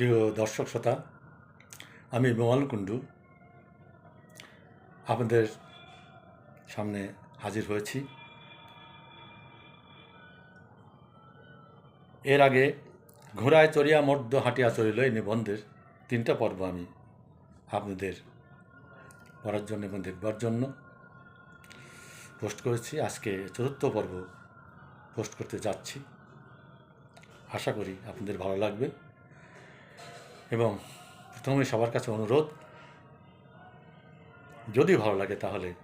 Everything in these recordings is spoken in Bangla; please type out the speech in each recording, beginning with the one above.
প্রিয় দর্শক শ্রোতা, আমি বিমল কুণ্ডু। আপনাদের সামনে হাজির হয়েছি। এর আগে ঘোড়ায় চড়িয়া মর্দ হাঁটিয়া চলিল এই নিবন্ধের তিনটা পর্ব আমি আপনাদের পড়ার জন্য এবং দেখবার জন্য পোস্ট করেছি। আজকে চতুর্থ পর্ব পোস্ট করতে যাচ্ছি। আশা করি আপনাদের ভালো লাগবে। এবং প্রথমে সবার কাছে অনুরোধ, যদি ভালো লাগে তাহলে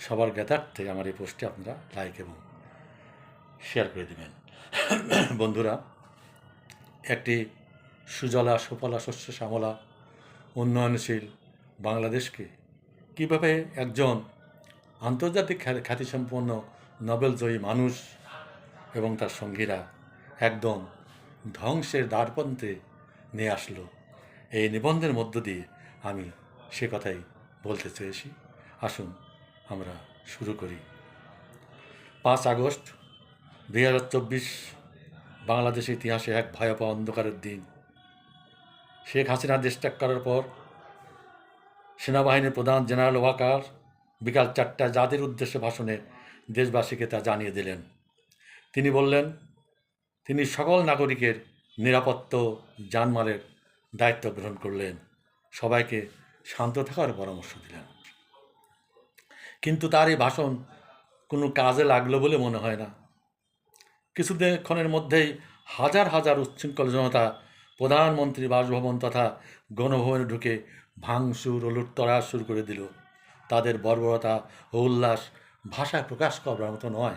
সবার জ্ঞাতার্থে আমার এই পোস্টে আপনারা লাইক এবং শেয়ার করে দেবেন। বন্ধুরা, একটি সুজলা, সুফলা, শস্য, শ্যামলা, উন্নয়নশীল বাংলাদেশকে কীভাবে একজন আন্তর্জাতিক খ্যা- খ্যাতিসম্পন্ন নোবেলজয়ী মানুষ এবং তার সঙ্গীরা একদম ধ্বংসের দ্বারপন্থে নিয়ে আসলো। এই নিবন্ধের মধ্য দিয়ে আমি সে কথাই বলতে চেয়েছি। আসুন, আমরা শুরু করি। পাঁচ আগস্ট দুই হাজার চব্বিশ বাংলাদেশের ইতিহাসে এক ভয়াবহ অন্ধকারের দিন। শেখ হাসিনা দেশ ত্যাগ করার পর সেনাবাহিনীর প্রধান জেনারেল ওয়াকার বিকাল চারটায় জাতির উদ্দেশ্যে ভাষণে দেশবাসীকে তা জানিয়ে দিলেন। তিনি বললেন, তিনি সকল নাগরিকের নিরাপত্তা জানমালের দায়িত্ব গ্রহণ করলেন। সবাইকে শান্ত থাকার পরামর্শ দিলেন। কিন্তু তার এই ভাষণ কোনো কাজে লাগল বলে মনে হয় না। কিছুক্ষণের মধ্যেই হাজার হাজার উচ্ছৃঙ্খল জনতা প্রধানমন্ত্রী বাসভবন তথা গণভবনে ঢুকে ভাঙচুর ও লুটতরা শুরু করে দিল। তাদের বর্বরতা ও উল্লাস ভাষায় প্রকাশ করার মতো নয়।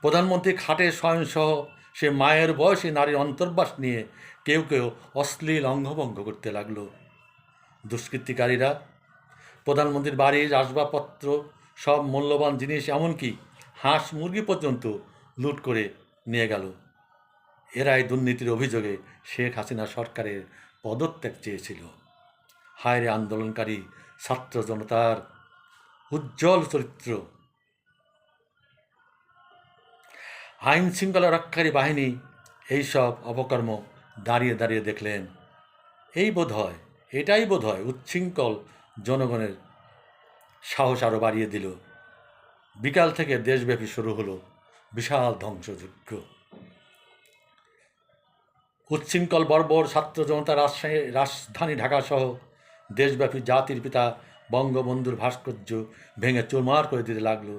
প্রধানমন্ত্রী খাটে স্বয়ংসহ সে মায়ের বয়সী নারীর অন্তর্বাস নিয়ে কেউ কেউ অশ্লীল অঙ্গভঙ্গ করতে লাগল। দুষ্কৃতিকারীরা, প্রধানমন্ত্রীর বাড়ির আসবাবপত্র, সব মূল্যবান জিনিস, এমনকি হাঁস মুরগি পর্যন্ত লুট করে নিয়ে গেল। এরাই দুর্নীতির অভিযোগে শেখ হাসিনা সরকারের পদত্যাগ চেয়েছিল। হায়রে আন্দোলনকারী ছাত্র জনতার উজ্জ্বল চরিত্র আইন শৃঙ্খলা রক্ষাকারী বাহিনী এইসব অপকর্ম দাঁড়িয়ে দাঁড়িয়ে দেখলেন। এই বোধ হয়, এটাই বোধ হয় উচ্ছৃঙ্খল জনগণের সাহস আরও বাড়িয়ে দিল। বিকাল থেকে দেশব্যাপী শুরু হলো বিশাল ধ্বংসযজ্ঞ। উচ্ছৃঙ্খল বর্বর ছাত্র জনতা রাজশাহী, রাজধানী ঢাকাসহ দেশব্যাপী জাতির পিতা বঙ্গবন্ধুর ভাস্কর্য ভেঙে চুরমার করে দিতে লাগল।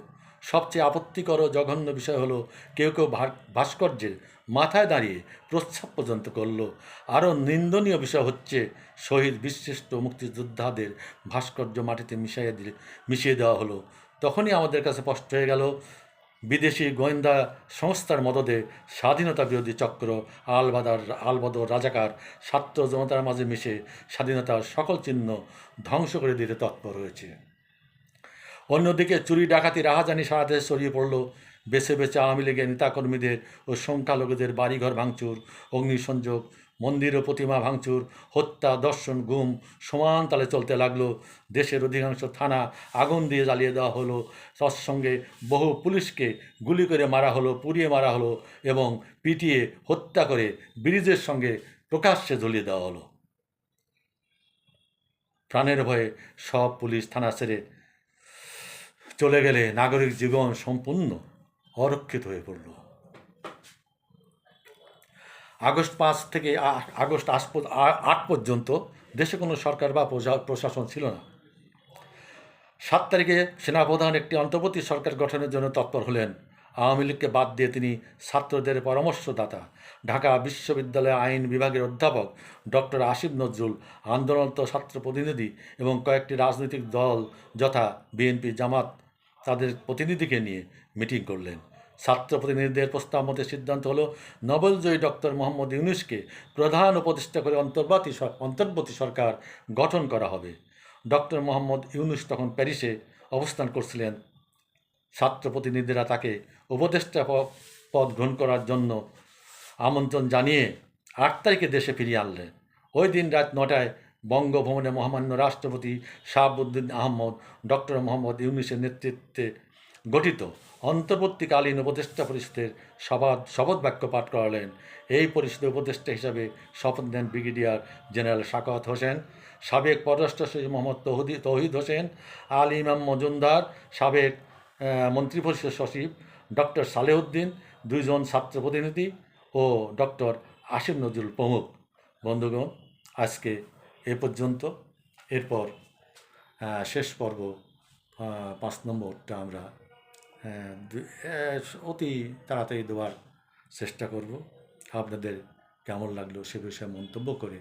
সবচেয়ে আপত্তিকর জঘন্য বিষয় হলো কেউ কেউ ভাস্কর্যের মাথায় দাঁড়িয়ে প্রস্রাব পর্যন্ত করল। আরও নিন্দনীয় বিষয় হচ্ছে শহীদ বিশিষ্ট মুক্তিযোদ্ধাদের ভাস্কর্য মাটিতে মিশিয়ে দিলে মিশিয়ে দেওয়া হলো। তখনই আমাদের কাছে স্পষ্ট হয়ে গেল, বিদেশি গোয়েন্দা সংস্থার মদদে স্বাধীনতা বিরোধী চক্র, আলবাদার আলবদর রাজাকার ছাত্র জনতার মাঝে মিশে স্বাধীনতার সকল চিহ্ন ধ্বংস করে দিতে তৎপর হয়েছে। অন্যদিকে চুরি, ডাকাতি, রাহাজানি সারা দেশে ছড়িয়ে পড়ল। বেছে বেছে আওয়ামী লীগের নেতাকর্মীদের ও সংখ্যালঘুদের বাড়িঘর ভাঙচুর, অগ্নিসংযোগ, মন্দির ও প্রতিমা ভাঙচুর, হত্যা, দর্শন, গুম সমান তালে চলতে লাগল। দেশের অধিকাংশ থানা আগুন দিয়ে জ্বালিয়ে দেওয়া হলো। তার সঙ্গে বহু পুলিশকে গুলি করে মারা হলো, পুড়িয়ে মারা হলো এবং পিটিয়ে হত্যা করে ব্রিজের সঙ্গে প্রকাশ্যে ঝুলিয়ে দেওয়া হলো। প্রাণের ভয়ে সব পুলিশ থানা ছেড়ে চলে গেলে নাগরিক জীবন সম্পূর্ণ অরক্ষিত হয়ে পড়ল। আগস্ট পাঁচ থেকে আগস্ট আট পর্যন্ত দেশে কোনো সরকার বা প্রশা- প্রশাসন ছিল না। সাত তারিখে সেনাপ্রধান একটি অন্তর্বর্তী সরকার গঠনের জন্য তৎপর হলেন। আওয়ামী লীগকে বাদ দিয়ে তিনি ছাত্রদের পরামর্শদাতা। ঢাকা বিশ্ববিদ্যালয় আইন বিভাগের অধ্যাপক ডক্টর আসিফ নজরুল, আন্দোলনরত ছাত্র প্রতিনিধি এবং কয়েকটি রাজনৈতিক দল যথা বিএনপি, জামাত তাদের প্রতিনিধিকে নিয়ে মিটিং করলেন। ছাত্র প্রতিনিধিদের প্রস্তাব মতে সিদ্ধান্ত হলো, নোবেলজয়ী ডক্টর মোহাম্মদ ইউনুসকে প্রধান উপদেষ্টা করে অন্তর্বর্তী অন্তর্বর্তী সরকার গঠন করা হবে। ডক্টর মোহাম্মদ ইউনুস তখন প্যারিসে অবস্থান করছিলেন। ছাত্র প্রতিনিধিরা তাকে উপদেষ্টা পদ গ্রহণ করার জন্য আমন্ত্রণ জানিয়ে আট তারিখে দেশে ফিরিয়ে আনলেন। ওই দিন রাত নটায় বঙ্গভবনে মহামান্য রাষ্ট্রপতি শাহাবুদ্দিন আহমদ, ডক্টর মোহাম্মদ ইউনুসের নেতৃত্বে গঠিত অন্তর্বর্তীকালীন উপদেষ্টা পরিষদের শপথ শপথ বাক্য পাঠ করালেন। এই পরিষদের উপদেষ্টা হিসাবে শপথ নেন ব্রিগেডিয়ার জেনারেল শাকাত হোসেন, সাবেক পররাষ্ট্র সচিব মোহাম্মদ তৌহিদি তহিদ হোসেন, আল ইমাম মজুমদার, সাবেক মন্ত্রিপরিষদ সচিব ডক্টর সালেউদ্দিন দুইজন ছাত্র প্রতিনিধি ও ডক্টর আসিফ নজরুল প্রমুখ। বন্ধুগণ, আজকে এ পর্যন্ত। এরপর শেষ পর্ব পাঁচ নম্বরটা আমরা আহ, অতি তাড়াতাড়ি দেওয়ার চেষ্টা করব। আপনাদের কেমন লাগল সে বিষয়ে মন্তব্য করে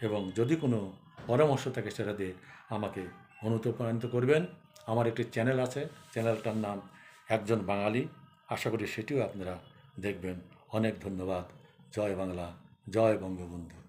এবং যদি কোনো পরামর্শ থাকে সেটা দিয়ে আমাকে অনুপ্রাণিত করবেন। আমার একটি চ্যানেল আছে চ্যানেলটার নাম একজন বাঙালি। আশা করি সেটিও আপনারা দেখবেন। অনেক ধন্যবাদ। জয় বাংলা জয় বঙ্গবন্ধু।